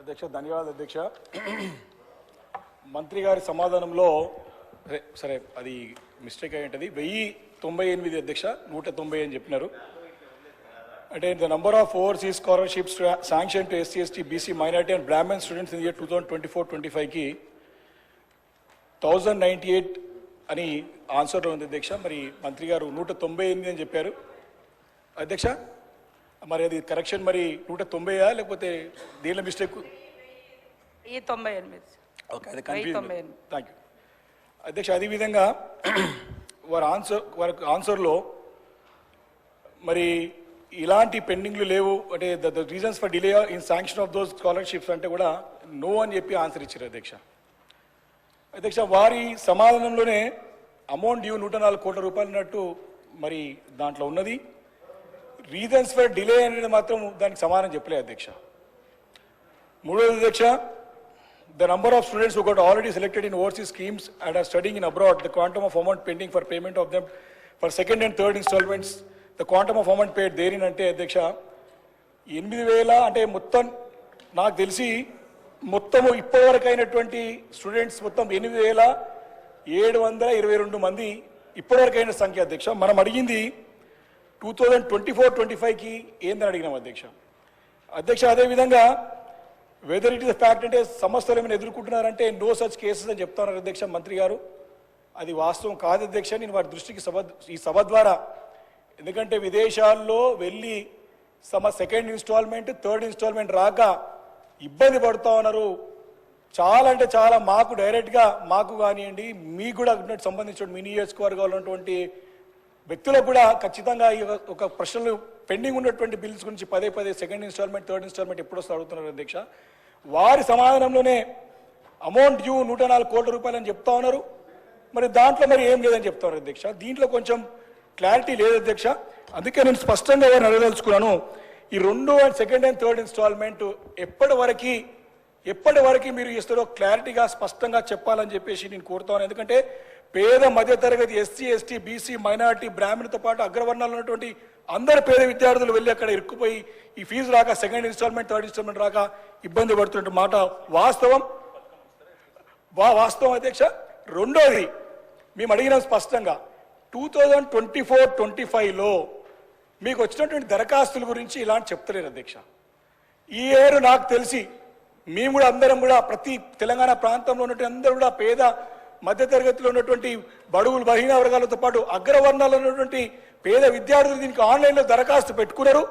అధ్యక్ష ధన్యవాదాలు అధ్యక్ష. మంత్రి గారి సమాధానంలో సరే అది మిస్టేక్ అయి ఉంటుంది. వెయ్యి తొంభై ఎనిమిది అధ్యక్ష నూట తొంభై అని చెప్పినారు. అంటే the number of overseas scholarships sanction to SC ST BC minority and Brahmin students in year two thousand twenty four twenty ఫైవ్కి థౌజండ్ నైంటీ ఎయిట్ అని ఆన్సర్లో ఉంది అధ్యక్ష. మరి మంత్రి గారు నూట తొంభై ఎనిమిది అని చెప్పారు. అధ్యక్ష మరి అది కరెక్షన్ మరి నూట తొంభైయా? లేకపోతే దీనిలో మిస్టేక్ ఈ తొంభై ఎనిమిది. ఓకే అది వెయ్యి కన్ఫ్యూజ్ తొంభై ఎనిమిది. థ్యాంక్ యూ అధ్యక్ష అదేవిధంగా వారి ఆన్సర్ వారి ఆన్సర్లో మరి ఇలాంటి పెండింగ్లు లేవు. అంటే the reasons for delay in sanction of those scholarships అంటే కూడా నో అని చెప్పి ఆన్సర్ ఇచ్చారు అధ్యక్ష. అధ్యక్ష వారి సమాధానంలోనే అమౌంట్ డ్యూ నూట నాలుగు కోట్ల రూపాయలు అన్నట్టు మరి దాంట్లో ఉన్నది. రీజన్స్ ఫర్ డిలే అనేది మాత్రం దానికి సమానం చెప్పలే అధ్యక్ష. మూడో అధ్యక్ష the number of students who already selected in overseas schemes and are studying in abroad the quantum of amount pending for payment of them for second and third installments the quantum of amount paid therein అంటే అధ్యక్ష ఎనిమిది వేల అంటే మొత్తం నాకు తెలిసి మొత్తము ఇప్పటివరకు అయినటువంటి స్టూడెంట్స్ మొత్తం ఎనిమిది వేల ఏడు వందల ఇరవై రెండు మంది ఇప్పటివరకు అయిన సంఖ్య అధ్యక్ష. మనం అడిగింది two thousand twenty four twenty ఫైవ్కి ఏందని అడిగినాం అధ్యక్ష. అధ్యక్ష అదేవిధంగా వెదర్ ఇట్ ఇస్ ఫ్యాక్ట్ అంటే సమస్యలు ఏమైనా ఎదుర్కొంటున్నారంటే నో సచ్ కేసెస్ అని చెప్తున్నారు అధ్యక్ష మంత్రి గారు. అది వాస్తవం కాదు అధ్యక్ష నేను వారి దృష్టికి సభ ఈ సభ ద్వారా. ఎందుకంటే విదేశాల్లో వెళ్ళి సమ సెకండ్ ఇన్స్టాల్మెంట్ థర్డ్ ఇన్స్టాల్మెంట్ రాక ఇబ్బంది పడుతూ ఉన్నారు. చాలా అంటే చాలా మాకు డైరెక్ట్గా మాకు కానివ్వండి మీకు కూడా సంబంధించిన మినీ నియోజకవర్గాల్లో ఉన్నటువంటి వ్యక్తులకు కూడా ఖచ్చితంగా ఈ ఒక- ప్రశ్నలు పెండింగ్ ఉన్నటువంటి బిల్స్ గురించి పదే పదే సెకండ్ ఇన్స్టాల్మెంట్ థర్డ్ ఇన్స్టాల్మెంట్ ఎప్పుడు వస్తే అడుగుతున్నారు అధ్యక్ష. వారి సమాధానంలోనే అమౌంట్ డ్యూ నూట నాలుగు కోట్ల రూపాయలు అని చెప్తా ఉన్నారు. మరి దాంట్లో మరి ఏం లేదని చెప్తా ఉన్నారు అధ్యక్ష. దీంట్లో కొంచెం క్లారిటీ లేదు అధ్యక్ష. అందుకే నేను స్పష్టంగా ఎవరిని అడగదలుచుకున్నాను. ఈ రెండు and second and third installment ఎప్పటి వరకు ఎప్పటి వరకు మీరు ఇస్తారో క్లారిటీగా స్పష్టంగా చెప్పాలని చెప్పేసి నేను కోరుతాను ఎందుకంటే పేద మధ్యతరగతి ఎస్సీ ఎస్టీ బీసీ మైనారిటీ బ్రాహ్మణులతో పాటు అగ్రవర్ణాలు ఉన్నటువంటి అందరు పేద విద్యార్థులు వెళ్ళి అక్కడ ఇరుక్కుపోయి ఈ ఫీజు రాక సెకండ్ ఇన్స్టాల్మెంట్ థర్డ్ ఇన్స్టాల్మెంట్ రాక ఇబ్బంది పడుతున్న మాట. వాస్తవం? వా వాస్తవం అధ్యక్ష రెండోది మేము అడిగినాం స్పష్టంగా two thousand twenty four twenty ఫైవ్లో మీకు వచ్చినటువంటి దరఖాస్తుల గురించి ఇలాంటి చెప్తలేరు అధ్యక్ష. ఈ ఏడు నాకు తెలిసి మేము కూడా అందరం కూడా ప్రతి తెలంగాణ ప్రాంతంలో ఉన్నటువంటి అందరూ కూడా పేద మధ్యతరగతిలో ఉన్నటువంటి బడుగులు బలహీన వర్గాలతో పాటు అగ్రవర్ణాలు ఉన్నటువంటి పేద విద్యార్థులు దీనికి ఆన్లైన్లో దరఖాస్తు పెట్టుకున్నారు.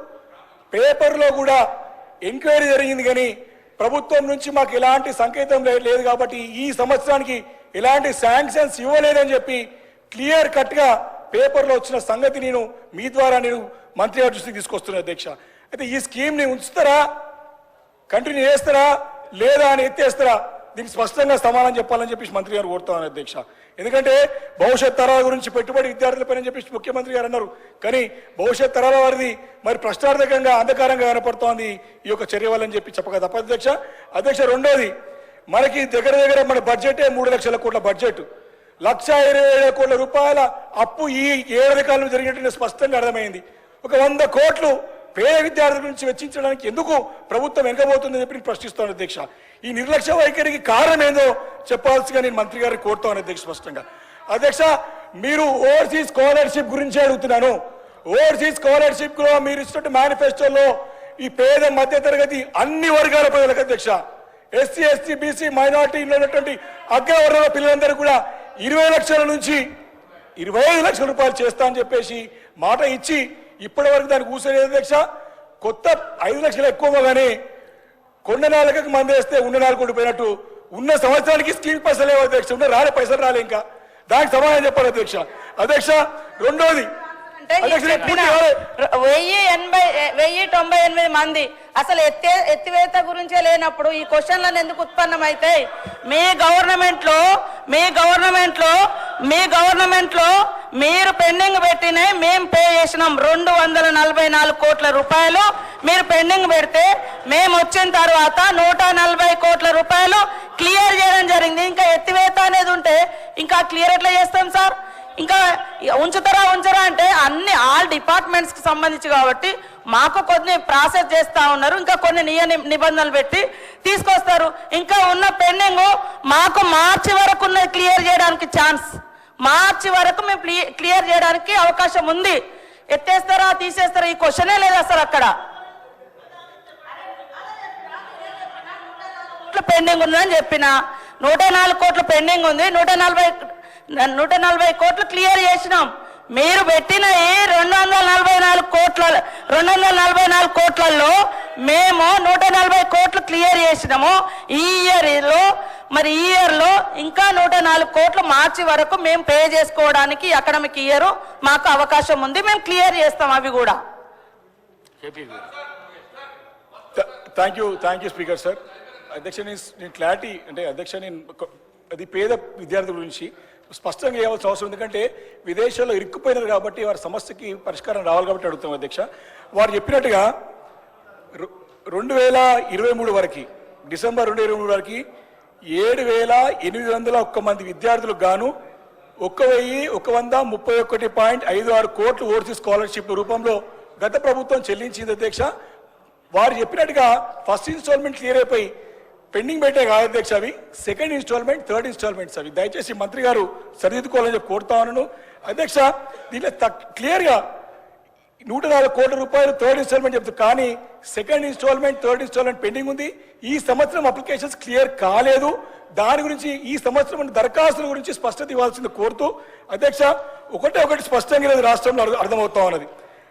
పేపర్లో కూడా ఎంక్వైరీ జరిగింది కానీ ప్రభుత్వం నుంచి మాకు ఎలాంటి సంకేతం లే- లేదు కాబట్టి ఈ సంవత్సరానికి ఎలాంటి శాంక్షన్స్ ఇవ్వలేదని చెప్పి క్లియర్ కట్గా పేపర్లో వచ్చిన సంగతి నేను మీ ద్వారా నేను మంత్రి గారి దృష్టికి తీసుకొస్తున్నాను అధ్యక్ష. అయితే ఈ స్కీమ్ని ఉంచుతారా? కంటిన్యూ చేస్తారా? లేదా అని ఎత్తేస్తారా? దీనికి స్పష్టంగా సమాధానం చెప్పాలని చెప్పేసి మంత్రి గారు కోరుతాను అధ్యక్ష. ఎందుకంటే భవిష్యత్ తరాల గురించి పెట్టుబడి విద్యార్థులపైన చెప్పేసి ముఖ్యమంత్రి గారు అన్నారు. కానీ భవిష్యత్ తరాల వారిది మరి ప్రశ్నార్థకంగా అంధకారంగా కనపడుతోంది ఈ యొక్క చర్య వల్లని చెప్పి చెప్పక తప్ప అధ్యక్ష. అధ్యక్ష రెండోది మనకి దగ్గర దగ్గర మన బడ్జెటే మూడు లక్షల కోట్ల బడ్జెట్. లక్ష ఇరవై ఏడు కోట్ల రూపాయల అప్పు ఈ ఏడాది కాలంలో జరిగినట్టు స్పష్టంగా అర్థమైంది. ఒక వంద కోట్లు పేద విద్యార్థుల నుంచి వెచ్చించడానికి ఎందుకు ప్రభుత్వం వెనకబోతుందని చెప్పి నేను ప్రశ్నిస్తాను అధ్యక్ష. ఈ నిర్లక్ష్య వైఖరికి కారణం ఏందో చెప్పాల్సిగా నేను మంత్రి గారిని కోరుతాను అధ్యక్ష స్పష్టంగా. అధ్యక్ష మీరు ఓవర్సీస్ స్కాలర్షిప్ గురించి అడుగుతున్నాను. ఓవర్సీస్ స్కాలర్షిప్లో మీరు ఇస్తున్న మేనిఫెస్టోలో ఈ పేద మధ్యతరగతి అన్ని వర్గాల ప్రజలకు అధ్యక్ష. ఎస్సీ ఎస్టీ బీసీ మైనార్టీలో ఉన్నటువంటి అగ్రవర్ణాల పిల్లలందరూ కూడా ఇరవై లక్షల నుంచి ఇరవై ఐదు లక్షల రూపాయలు చేస్తా అని చెప్పేసి మాట ఇచ్చి ఇప్పటి వరకు దానికి కూసలేదు అధ్యక్ష. కొత్త ఐదు లక్షలు ఎక్కువ కానీ కొండ నాలుగకి మంది వేస్తే ఉన్న నాలుగు ఉండిపోయినట్టు ఉన్న సంవత్సరానికి స్కీమ్ పైసలు లేవు అధ్యక్ష. ఉన్న రాలే పైసలు రాలే ఇంకా. దానికి సమాధానం చెప్పాలి అధ్యక్ష. అధ్యక్ష రెండోది. వెయ్యి ఎనభై వెయ్యి తొంభై ఎనిమిది మంది అసలు ఎత్తే ఎత్తివేత గురించే లేనప్పుడు ఈ క్వశ్చన్లను ఎందుకు ఉత్పన్నమవుతాయి మీ గవర్నమెంట్లో మీ గవర్నమెంట్లో మీ గవర్నమెంట్లో మీరు పెండింగ్ పెట్టినవి మేము చేసినాం రెండు వందల నలభై నాలుగు కోట్ల రూపాయలు. మీరు పెండింగ్ పెడితే మేము వచ్చిన తర్వాత నూట నలభై కోట్ల రూపాయలు క్లియర్ చేయడం జరిగింది. ఇంకా ఎత్తివేత అనేది ఉంటే ఇంకా క్లియర్ ఎట్లా చేస్తాం సార్? ఇంకా ఉంచుతారా ఉంచరా అంటే అన్ని ఆల్ డిపార్ట్మెంట్స్కి సంబంధించి కాబట్టి మాకు కొన్ని ప్రాసెస్ చేస్తూ ఉన్నారు. ఇంకా కొన్ని నియ నిబంధనలు పెట్టి తీసుకొస్తారు. ఇంకా ఉన్న పెండింగ్ మాకు మార్చి వరకు ఉన్నది క్లియర్ చేయడానికి ఛాన్స్. మార్చి వరకు మేము క్లియర్ చేయడానికి అవకాశం ఉంది. ఎత్తేస్తారా తీసేస్తారా? ఈ క్వశ్చనే లేదు అసలు అక్కడ? పెండింగ్ ఉందని చెప్పిన నూట నాలుగు కోట్లు పెండింగ్ ఉంది నూట నలభై నూట నలభై కోట్లు క్లియర్ చేసినాం. మీరు పెట్టిన ఈ రెండు వందల నలభై నాలుగు కోట్ల రెండు వందల నలభై నాలుగు కోట్లలో మేము నూట నలభై కోట్లు క్లియర్ చేసినాము. ఈ ఇయర్లో మరి ఈ ఇయర్లో ఇంకా నూట నాలుగు కోట్లు మార్చి వరకు మేము పే చేసుకోవడానికి అకాడమిక్ ఇయర్ మాకు అవకాశం ఉంది. మేము క్లియర్ చేస్తాం అవి కూడా. Thank you thank you speaker sir అధ్యక్ష నేను క్లారిటీ అంటే అధ్యక్ష నేను అది పేద విద్యార్థుల గురించి స్పష్టంగా చేయవలసిన అవసరం ఎందుకంటే విదేశాల్లో ఇరుక్కుపోయినారు కాబట్టి వారి సమస్యకి పరిష్కారం రావాలి కాబట్టి అడుగుతాం అధ్యక్ష. వారు చెప్పినట్టుగా రె- రెండు వేల ఇరవై మూడు వరకు డిసెంబర్ రెండు ఇరవై మూడు వరకు ఏడు వేల ఎనిమిది వందల ఒక్క మంది విద్యార్థులకు గాను ఒక్క వెయ్యి ఒక వంద ముప్పై ఒకటి పాయింట్ ఐదు ఆరు కోట్లు ఓవర్సీస్ స్కాలర్షిప్ రూపంలో గత ప్రభుత్వం చెల్లించింది అధ్యక్ష. వారు చెప్పినట్టుగా ఫస్ట్ ఇన్స్టాల్మెంట్ క్లియర్ అయిపోయి పెండింగ్ పెట్టే కాదు అధ్యక్ష అవి. సెకండ్ ఇన్స్టాల్మెంట్ థర్డ్ ఇన్స్టాల్మెంట్స్ అవి. దయచేసి మంత్రి గారు సరిదిద్దుకోవాలని చెప్పి కోరుతా ఉన్నాను. అధ్యక్ష దీంట్లో క్లియర్గా నూట నాలుగు కోట్ల రూపాయలు థర్డ్ ఇన్స్టాల్మెంట్ చెప్తారు కానీ second installment third installment pending ఉంది. ఈ సంవత్సరం అప్లికేషన్స్ క్లియర్ కాలేదు. దాని గురించి ఈ సంవత్సరం దరఖాస్తుల గురించి స్పష్టత ఇవ్వాల్సింది కోరుతూ అధ్యక్ష ఒకటే ఒకటి స్పష్టంగా ఈరోజు రాష్ట్రంలో అర్థ- అర్థమవుతా ఉన్నది.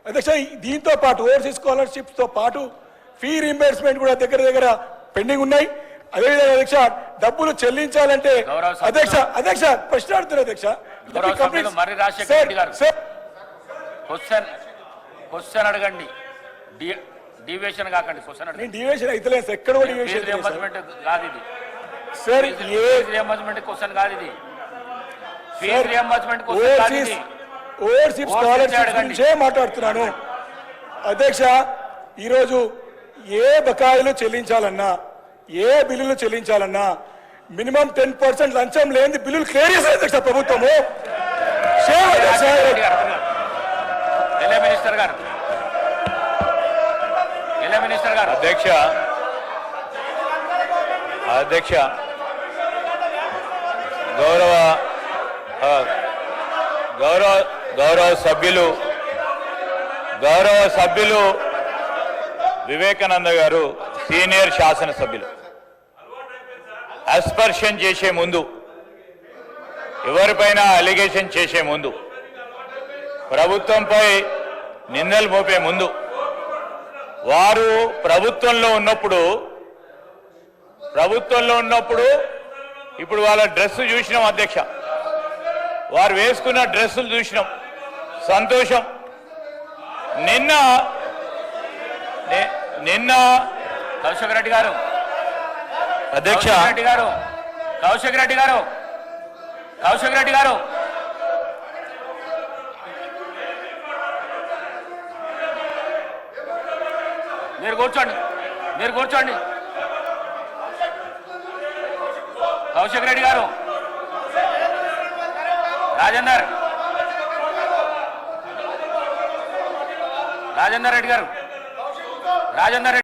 అధ్యక్ష దీంతో పాటు ఓవర్సీస్ స్కాలర్షిప్స్తో పాటు ఫీ రీంబర్స్మెంట్ కూడా దగ్గర దగ్గర పెండింగ్ ఉన్నాయి. అదేవిధంగా అధ్యక్ష డబ్బులు చెల్లించాలంటే. అధ్యక్ష అధ్యక్ష ప్రశ్న అడుగుతున్నారు అధ్యక్ష. క్వశ్చన్ అడగండి. డి- డివియేషన్ కాకండి క్వశ్చన్ అడగండి. నేను డివియేషన్ అయితలేదు సార్ ఎక్కడ కూడా లేదు సార్. రియంబర్స్మెంట్ కాదు ఇది. సార్ ఏ రియంబర్స్మెంట్ క్వశ్చన్ కాదు ఇది. ఫీజు రియంబర్స్మెంట్ క్వశ్చన్ కాదు ఇది. స్కాలర్షిప్. గురించే మాట్లాడుతున్నాను. అధ్యక్ష ఈరోజు ఏ బకాయిలు చెల్లించాలన్నా ఏ బిల్లులు చెల్లించాలన్నా మినిమం టెన్ పర్సెంట్ లంచం లేని బిల్లులు క్లియర్ చేశారు అధ్యక్ష ప్రభుత్వము సేమ్ అధ్యక్ష. రాజశేఖర రెడ్డి గారు ఎల్ఏ మినిస్టర్ గారు. ఎల్ఏ మినిస్టర్ గారు? అధ్యక్ష. అధ్యక్ష. గౌరవ గౌరవ గౌరవ సభ్యులు గౌరవ సభ్యులు వివేకానంద గారు సీనియర్ శాసనసభ్యులు. అస్పర్షన్ చేసే ముందు ఎవరిపైన అలిగేషన్ చేసే ముందు ప్రభుత్వంపై నిందలు మోపే ముందు. వారు ప్రభుత్వంలో ఉన్నప్పుడు ప్రభుత్వంలో ఉన్నప్పుడు ఇప్పుడు వాళ్ళ డ్రెస్ చూసినాం అధ్యక్ష. వారు వేసుకున్న డ్రెస్సులు చూసినాం. సంతోషం. నిన్న నిన్న కౌశిక్ రెడ్డి గారు. అధ్యక్ష. రెడ్డి గారు. కౌశిక్ రెడ్డి గారు. కౌశిక్ రెడ్డి గారు. మీరు కూర్చోండి. మీరు కూర్చోండి. కౌశిక్ రెడ్డి గారు. రాజేందర్. రాజేందర్ రెడ్డి గారు. రాజేందర్ రెడ్డి